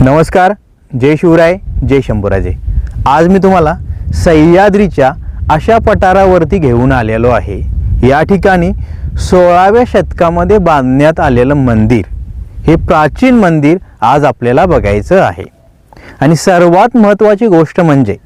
नमस्कार जय शिवराय जय शंभूराजे. आज मी तुम्हाला सह्याद्रीच्या अशा पठारावरती घेऊन आलेलो आहे. या ठिकाणी सोळाव्या शतकामध्ये बांधण्यात आलेलं मंदिर हे प्राचीन मंदिर आज आपल्याला बघायचं आहे. आणि सर्वात महत्त्वाची गोष्ट म्हणजे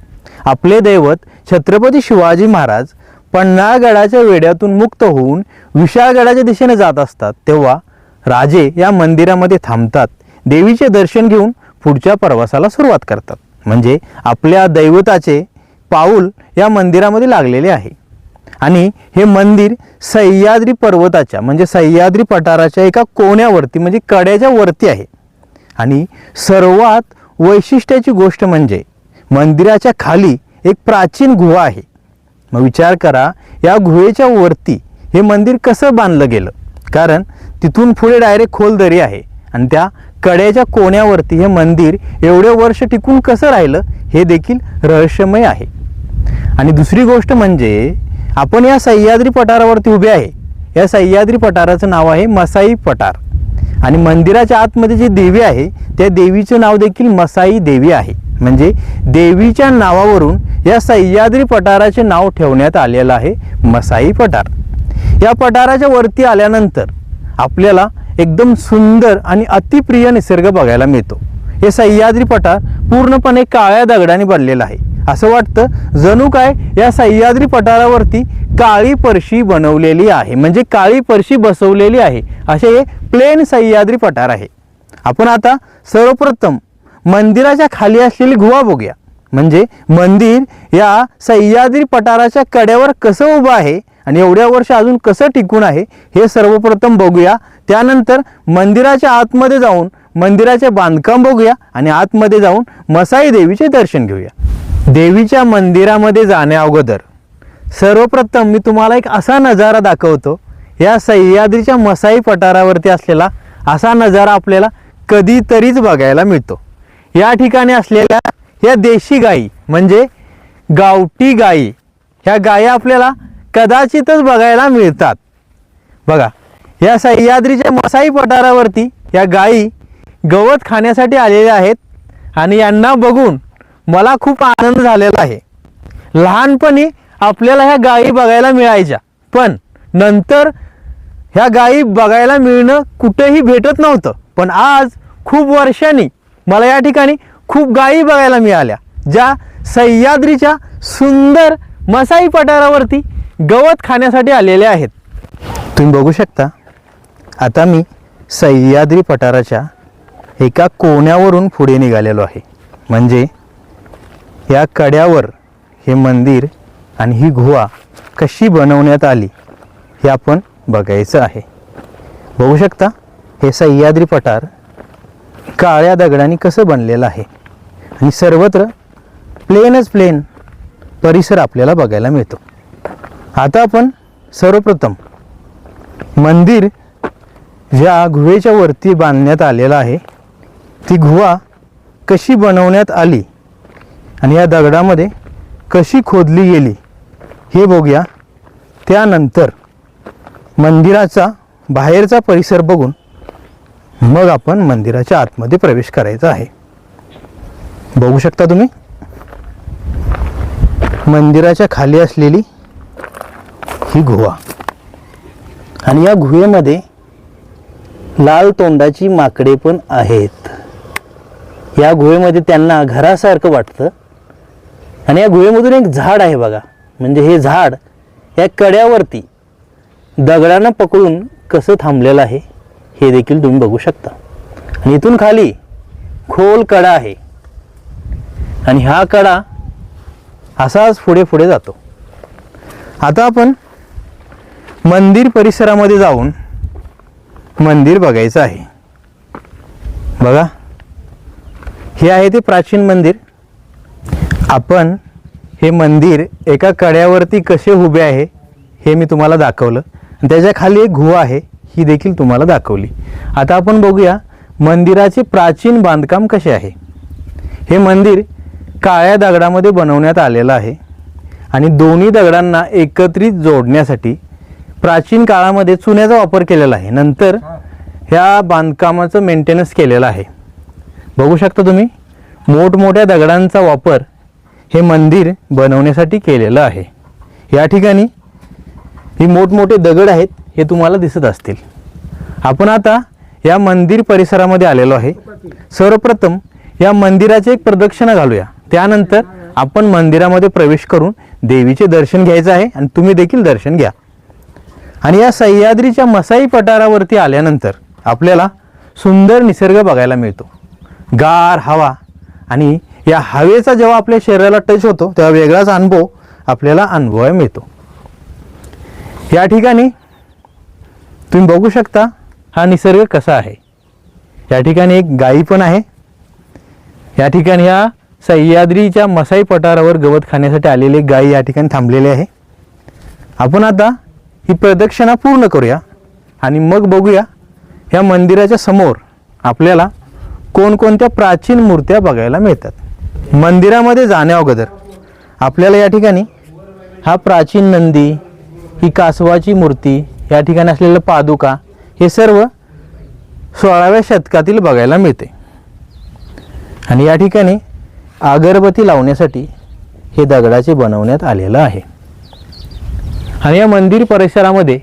आपले दैवत छत्रपती शिवाजी महाराज पन्हाळगडाच्या वेड्यातून मुक्त होऊन विशाळगडाच्या दिशेने जात असतात तेव्हा राजे या मंदिरामध्ये थांबतात. देवीचे दर्शन घेऊन पुढच्या प्रवासाला सुरुवात करतात. म्हणजे आपल्या दैवताचे पाऊल या मंदिरामध्ये लागलेले आहे. आणि हे मंदिर सह्याद्री पर्वताच्या म्हणजे सह्याद्री पठाराच्या एका कोण्यावरती म्हणजे कड्याच्या वरती आहे. आणि सर्वात वैशिष्ट्याची गोष्ट म्हणजे मंदिराच्या खाली एक प्राचीन गुहा आहे. मग विचार करा या गुहेच्या वरती हे मंदिर कसं बांधलं गेलं? कारण तिथून पुढे डायरेक्ट खोल दरी आहे आणि त्या कड्याच्या कोण्यावरती हे मंदिर एवढे वर्ष टिकून कसं राहिलं हे देखील रहस्यमय आहे. आणि दुसरी गोष्ट म्हणजे आपण या सह्याद्री पठारावरती उभे आहे. या सह्याद्री पठाराचं नाव आहे मसाई पठार. आणि मंदिराच्या आतमध्ये जी देवी आहे त्या देवीचं नाव देखील मसाई देवी आहे. म्हणजे देवीच्या नावावरून या सह्याद्री पठाराचे नाव ठेवण्यात आलेलं आहे मसाई पठार. या पठाराच्या वरती आल्यानंतर आपल्याला एकदम सुंदर आणि अतिप्रिय निसर्ग बघायला मिळतो. हे सह्याद्री पठार पूर्णपणे काळ्या दगडाने बनलेलं आहे. असं वाटतं जणू काय या सह्याद्री पठारावरती काळी परशी बनवलेली आहे. म्हणजे काळी परशी बसवलेली आहे. असे हे प्लेन सह्याद्री पठार आहे. आपण आता सर्वप्रथम मंदिराच्या खाली असलेली गुहा बघूया. म्हणजे मंदिर या सह्याद्री पठाराच्या कड्यावर कसं उभं आहे? आणि एवढ्या वर्ष अजून कसं टिकून आहे हे सर्वप्रथम बघूया. त्यानंतर मंदिराच्या आतमध्ये जाऊन मंदिराचे बांधकाम बघूया आणि आतमध्ये जाऊन मसाई देवीचे दर्शन घेऊया. देवीच्या मंदिरामध्ये जाण्या अगोदर सर्वप्रथम मी तुम्हाला एक असा नजारा दाखवतो. या सह्याद्रीच्या मसाई पठारावरती असलेला असा नजारा आपल्याला कधीतरीच बघायला मिळतो. या ठिकाणी असलेल्या या देशी गायी म्हणजे गावठी गायी ह्या गायी आपल्याला कदाचितच बघायला मिळतात. बघा या सह्याद्रीच्या मसाई पठारावरती या गायी गवत खाण्यासाठी आलेल्या आहेत आणि यांना बघून मला खूप आनंद झालेला आहे. लहानपणी आपल्याला ह्या गायी बघायला मिळायच्या पण नंतर ह्या गायी बघायला मिळणं कुठेही भेटत नव्हतं. पण आज खूप वर्षांनी मला या ठिकाणी खूप गायी बघायला मिळाल्या ज्या सह्याद्रीच्या सुंदर मसाई पठारावरती गवत खाण्यासाठी आलेले आहेत. तुम्ही बघू शकता आता मी सह्याद्री पठाराच्या एका कोण्यावरून पुढे निघालेलो आहे. म्हणजे या कड्यावर हे मंदिर आणि ही गुहा कशी बनवण्यात आली हे आपण बघायचं आहे. बघू शकता हे सह्याद्री पठार काळ्या दगडाने कसं बनलेलं आहे. आणि सर्वत्र प्लेनच प्लेन परिसर आपल्याला बघायला मिळतो. आता आपण सर्वप्रथम मंदिर ज्या गुहेच्या वरती बांधण्यात आलेलं आहे ती गुहा कशी बनवण्यात आली आणि या दगडामध्ये कशी खोदली गेली हे बघूया. त्यानंतर मंदिराचा बाहेरचा परिसर बघून मग आपण मंदिराच्या आतमध्ये प्रवेश करायचा आहे. बघू शकता तुम्ही? मंदिराच्या खाली असलेली ही गुहा. आणि या गुहेमध्ये लाल तोंडाची माकडे पण आहेत. या गुहेमध्ये त्यांना घरासारखं वाटतं. आणि या गुहेमधून एक झाड आहे बघा. म्हणजे हे झाड या कड्यावरती दगडानं पकडून कसं थांबलेलं आहे हे देखील तुम्ही बघू शकता. आणि इथून खाली खोल कडा आहे. आणि हा कडा असाच पुढे पुढे जातो. आता आपण मंदिर परिसरामध्ये जाऊन मंदिर बघायचं आहे. बघा. हे आहे ते प्राचीन मंदिर. आपण हे मंदिर एका कड्यावरती कसे उभे आहे हे मी तुम्हाला दाखवलं. त्याच्याखाली एक गुहा आहे ही देखील तुम्हाला दाखवली. आता आपण बघूया मंदिराचे प्राचीन बांधकाम कसे आहे. हे मंदिर काळ्या दगडामध्ये बनवण्यात आलेलं आहे. आणि दोन्ही दगडांना एकत्रित जोडण्यासाठी प्राचीन काळामध्ये चुन्याचा वापर केलेला आहे. नंतर ह्या बांधकामाचं मेंटेनन्स केलेलं आहे. बघू शकता तुम्ही मोठमोठ्या दगडांचा वापर हे मंदिर बनवण्यासाठी केलेलं आहे. या ठिकाणी ही मोठमोठे दगड आहेत हे तुम्हाला दिसत असतील. आपण आता या मंदिर परिसरामध्ये आलेलो आहे. सर्वप्रथम या मंदिराचे एक प्रदक्षिणा घालूया. त्यानंतर आपण मंदिरामध्ये प्रवेश करून देवीचे दर्शन घ्यायचं आहे आणि तुम्ही देखील दर्शन घ्या. आणि या सह्याद्रीच्या मसाई पठारावरती आल्यानंतर आपल्याला सुंदर निसर्ग बघायला मिळतो. गार हवा आणि या हवेचा जेव्हा आपल्या शरीराला टच होतो तेव्हा वेगळाच अनुभव आपल्याला अनुभवायला मिळतो. या ठिकाणी तुम्ही बघू शकता हा निसर्ग कसा आहे. या ठिकाणी एक गायी पण आहे. या ठिकाणी या सह्याद्रीच्या मसाई पठारावर गवत खाण्यासाठी आलेले गायी या ठिकाणी थांबलेले आहे. आपण आता ही प्रदक्षिणा पूर्ण करूया आणि मग बघूया या मंदिराच्या समोर आपल्याला कोणकोणत्या प्राचीन मूर्त्या बघायला मिळतात. मंदिरामध्ये जाण्या अगोदर आपल्याला या ठिकाणी हा प्राचीन नंदी ही कासवाची मूर्ती या ठिकाणी असलेलं पादुका हे सर्व सोळाव्या शतकातील बघायला मिळते. आणि या ठिकाणी अगरबत्ती लावण्यासाठी हे दगडाचे बनवण्यात आलेलं आहे. आणि या मंदिर परिसरामध्ये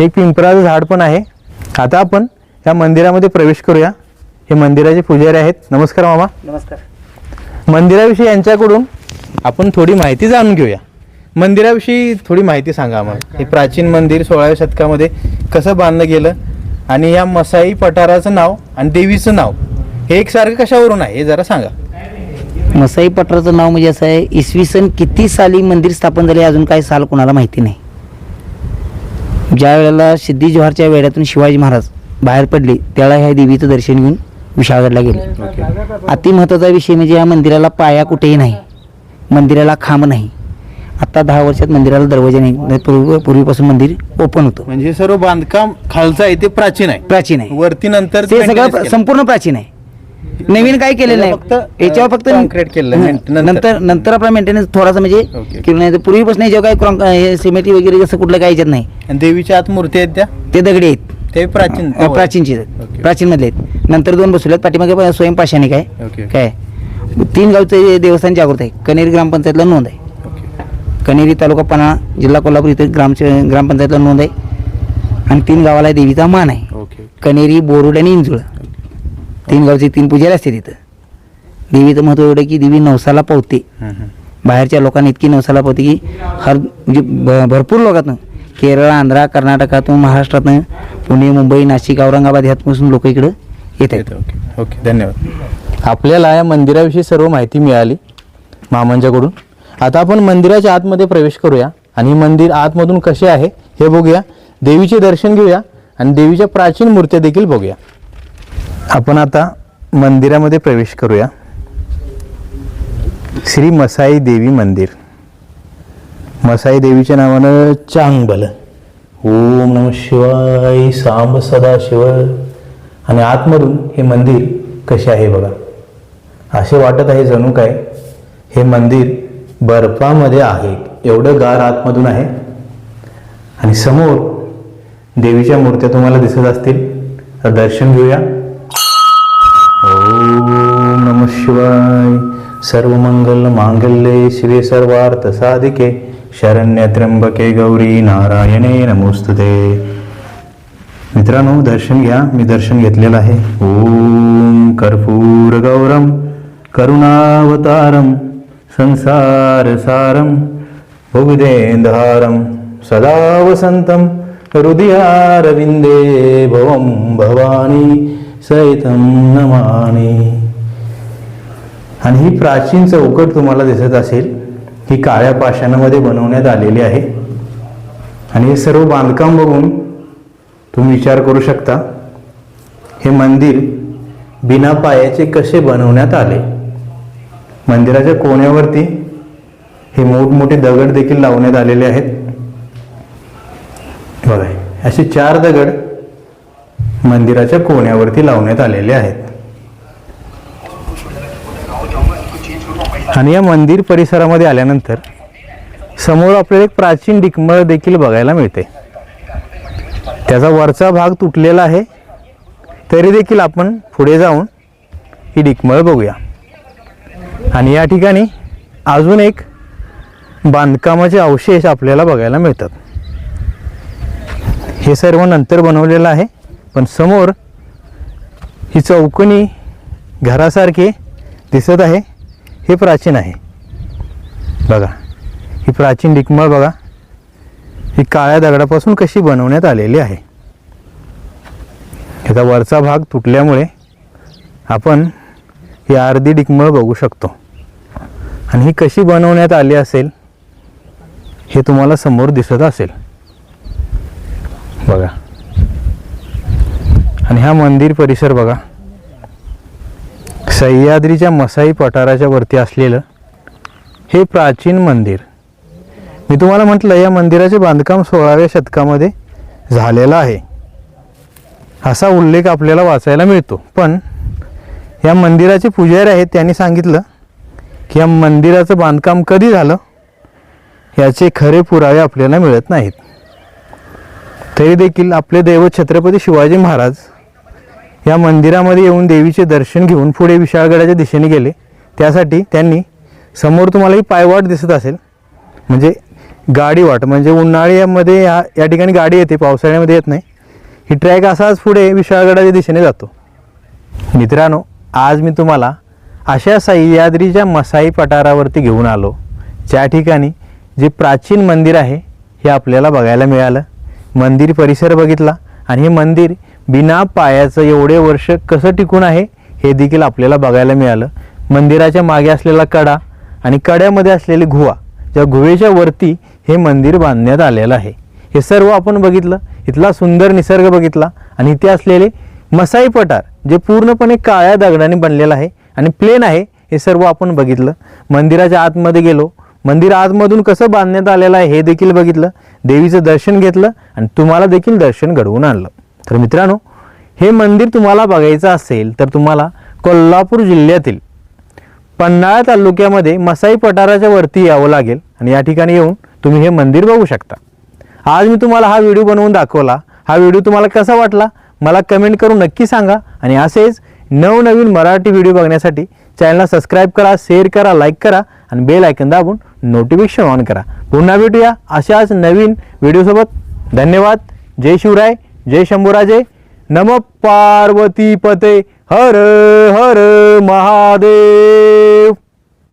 एक पिंपराचं झाड पण आहे. आता आपण या मंदिरामध्ये प्रवेश करूया. हे मंदिराचे पुजारी आहेत. नमस्कार मामा. नमस्कार. मंदिराविषयी यांच्याकडून आपण थोडी माहिती जाणून घेऊया. मंदिराविषयी थोडी माहिती सांगा आम्हाला. हे प्राचीन मंदिर सोळाव्या शतकामध्ये कसं बांधलं गेलं आणि या मसाई पठाराचं नाव आणि देवीचं नाव हे एकसारखं कशावरून आहे हे जरा सांगा. मसाई पठाराचं नाव म्हणजे असं आहे इसवी सन किती साली मंदिर स्थापन झाले अजून काही साल कोणाला माहिती नाही. ज्या वेळेला सिद्धी जोहारच्या वेड्यातून शिवाजी महाराज बाहेर पडले त्यावेळेला ह्या देवीचं दर्शन घेऊन विशाळगडला गेले. अति महत्त्वाचा विषय म्हणजे या मंदिराला पाया कुठेही नाही मंदिराला खांब नाही. आता दहा वर्षात मंदिराला दरवाजे नाही पूर्वी पूर्वीपासून मंदिर ओपन होतं. म्हणजे सर्व बांधकाम खालचं आहे ते प्राचीन आहे. प्राचीन आहे. वरती नंतर ते सगळं. संपूर्ण प्राचीन आहे. नवीन काय केलेलं नाही फक्त, याच्यावर फक्त आहे. हं, नंतर- नंतर. आपला मेंटेनन्स थोडासा म्हणजे. केलं नाही पूर्वीपासून याच्यावर काय क्रॉंक- हे सिमेंटी वगैरे जसं कुठलं काय याच्यात नाही. देवीच्या आत मूर्ती आहेत त्या? ते दगडी आहेत. ते प्राचीन प्राचीनचे. प्राचीन मधले आहेत. नंतर दोन बसवलेत पाठीमागे स्वयंपाशाने काय. काय? तीन गावचे देवस्थान जागृत आहे. कनेरी ग्रामपंचायतला नोंद आहे. कनेरी तालुका पन्हाळा जिल्हा कोल्हापूर इथे ग्रामचे ग्रामपंचायतला नोंद आहे. आणि तीन गावाला देवीचा मान आहे. कनेरी बोरुड आणि इंजुळ. तीन गावचे तीन पुजारी असते तिथं देवीचं महत्त्व एवढं की देवी नवसाला पावते. बाहेरच्या लोकांना इतकी नवसाला पावते की हर म्हणजे भरपूर लोकातनं केरळ आंध्रा कर्नाटकातून महाराष्ट्रातनं पुणे मुंबई नाशिक औरंगाबाद ह्यातपासून लोक इकडं येत आहेत. येतं, ओके. ओके धन्यवाद. आपल्याला या मंदिराविषयी सर्व माहिती मिळाली मामांच्याकडून. आता आपण मंदिराच्या आतमध्ये प्रवेश करूया आणि मंदिर आतमधून कसे आहे हे बघूया. देवीचे दर्शन घेऊया आणि देवीच्या प्राचीन मूर्त्या देखील बघूया. आपण आता मंदिरामध्ये प्रवेश करूया. श्री मसाई देवी मंदिर. मसाई देवीच्या नावानं चांगबल. ओम नम शिवाय सांब सदा शिव. आणि आतमधून हे मंदिर कसे आहे बघा. असे वाटत आहे जणू काय हे मंदिर बर्फामध्ये आहे. एवढं गार आतमधून आहे. आणि समोर देवीच्या मूर्त्या तुम्हाला दिसत असतील. तर दर्शन घेऊया. ओम नम शिवाय सर्व मंगल मांगल्ये शिवे सर्वार्थ साधिके शरण्य त्र्यंबके गौरी नारायणे नमोस्तुते मित्रांनो दर्शन घ्या मी दर्शन घेतलेलं आहे ओम कर्पूर गौरम करुणावतारम संसार सारम भुविदेंधारम सदा वसंतम हृदयारविंदे भवम भवानी सहितं नमाने आणि ही प्राचीन चौकट तुम्हाला दिसत असेल ही काळ्या पाषाणामध्ये बनवण्यात आलेली आहे. आणि हे सर्व बांधकाम बघून तुम्ही विचार करू शकता हे मंदिर बिना पायाचे कसे बनवण्यात आले? मंदिराच्या कोण्यावरती हे मोठमोठे दगड देखील लावण्यात आलेले आहेत. बघा असे चार दगड मंदिराच्या कोण्यावरती लावण्यात आलेले आहेत. आणि या मंदिर परिसरामध्ये आल्यानंतर समोर आपल्याला एक प्राचीन डिकमळ देखील बघायला मिळते. त्याचा वरचा भाग तुटलेला आहे. तरी देखील आपण पुढे जाऊन ही डिकमळ बघूया. आणि या ठिकाणी अजून एक बांधकामाचे अवशेष आपल्याला बघायला मिळतात. हे सर्व नंतर बनवलेलं आहे. पण समोर ही चौकोनी घरासारखी दिसत आहे हे प्राचीन आहे. बघा ही प्राचीन डिकमळ बघा ही काळ्या दगडापासून कशी बनवण्यात आलेली आहे. ह्याचा वरचा भाग तुटल्यामुळे आपण ही अर्धी डिकमळ बघू शकतो. आणि ही कशी बनवण्यात आली असेल हे तुम्हाला समोर दिसत असेल. बघा. आणि हा मंदिर परिसर बघा. सह्याद्रीच्या मसाई पठाराच्या वरती असलेलं हे प्राचीन मंदिर. मी तुम्हाला म्हटलं या मंदिराचे बांधकाम सोळाव्या शतकामध्ये झालेलं आहे. असा उल्लेख आपल्याला वाचायला मिळतो. पण या मंदिराचे पुजारी आहेत त्यांनी सांगितलं की या मंदिराचं बांधकाम कधी झालं? याचे खरे पुरावे आपल्याला मिळत नाहीत. तरी देखील आपले दैवत छत्रपती शिवाजी महाराज या मंदिरामध्ये येऊन देवीचे दर्शन घेऊन पुढे विशाळगडाच्या दिशेने गेले. त्यासाठी त्यांनी समोर तुम्हाला ही पायवाट दिसत असेल. म्हणजे गाडी वाट म्हणजे उन्हाळ्यामध्ये या या ठिकाणी गाडी येते पावसाळ्यामध्ये येत नाही. ही ट्रॅक असाच पुढे विशाळगडाच्या दिशेने जातो. मित्रांनो आज मी तुम्हाला अशा सह्याद्रीच्या मसाई पठारावरती घेऊन आलो. ज्या ठिकाणी जे प्राचीन मंदिर आहे हे आपल्याला बघायला मिळालं. मंदिर परिसर बघितला आणि हे मंदिर बिना पायाचं एवढे वर्ष कसं टिकून आहे हे देखील आपल्याला बघायला मिळालं. मंदिराच्या मागे असलेला कडा आणि कड्यामध्ये असलेली गुहा ज्या गुहेच्या वरती हे मंदिर बांधण्यात आलेलं आहे. हे सर्व आपण बघितलं इथला सुंदर निसर्ग बघितला आणि इथे असलेले मसाई पठार जे पूर्णपणे काळ्या दगडाने बनलेलं आहे आणि प्लेन आहे हे सर्व आपण बघितलं. मंदिराच्या आतमध्ये गेलो मंदिर आतमधून कसं बांधण्यात आलेलं आहे हे देखील बघितलं. देवीचं दर्शन घेतलं आणि तुम्हाला देखील दर्शन घडवून आणलं. तर मित्रांनो हे मंदिर तुम्हाला बघायचं असेल तर तुम्हाला कोल्हापूर जिल्ह्यातील पन्हाळा तालुक्यामध्ये मसाई पठाराच्या वरती यावं लागेल आणि या ठिकाणी येऊन तुम्ही हे मंदिर बघू शकता. आज मी तुम्हाला हा व्हिडिओ बनवून दाखवला. हा व्हिडिओ तुम्हाला कसा वाटला? मला कमेंट करून नक्की सांगा आणि असेच नवनवीन मराठी व्हिडिओ बघण्यासाठी चॅनलला सबस्क्राईब करा शेअर करा लाईक करा आणि बेल आयकन दाबून नोटिफिकेशन ऑन करा. पुन्हा भेटूया अशाच नवीन व्हिडिओसोबत. धन्यवाद. जय शिवराय. जय शंभूराजे. नम पार्वती पते हर हर महादेव.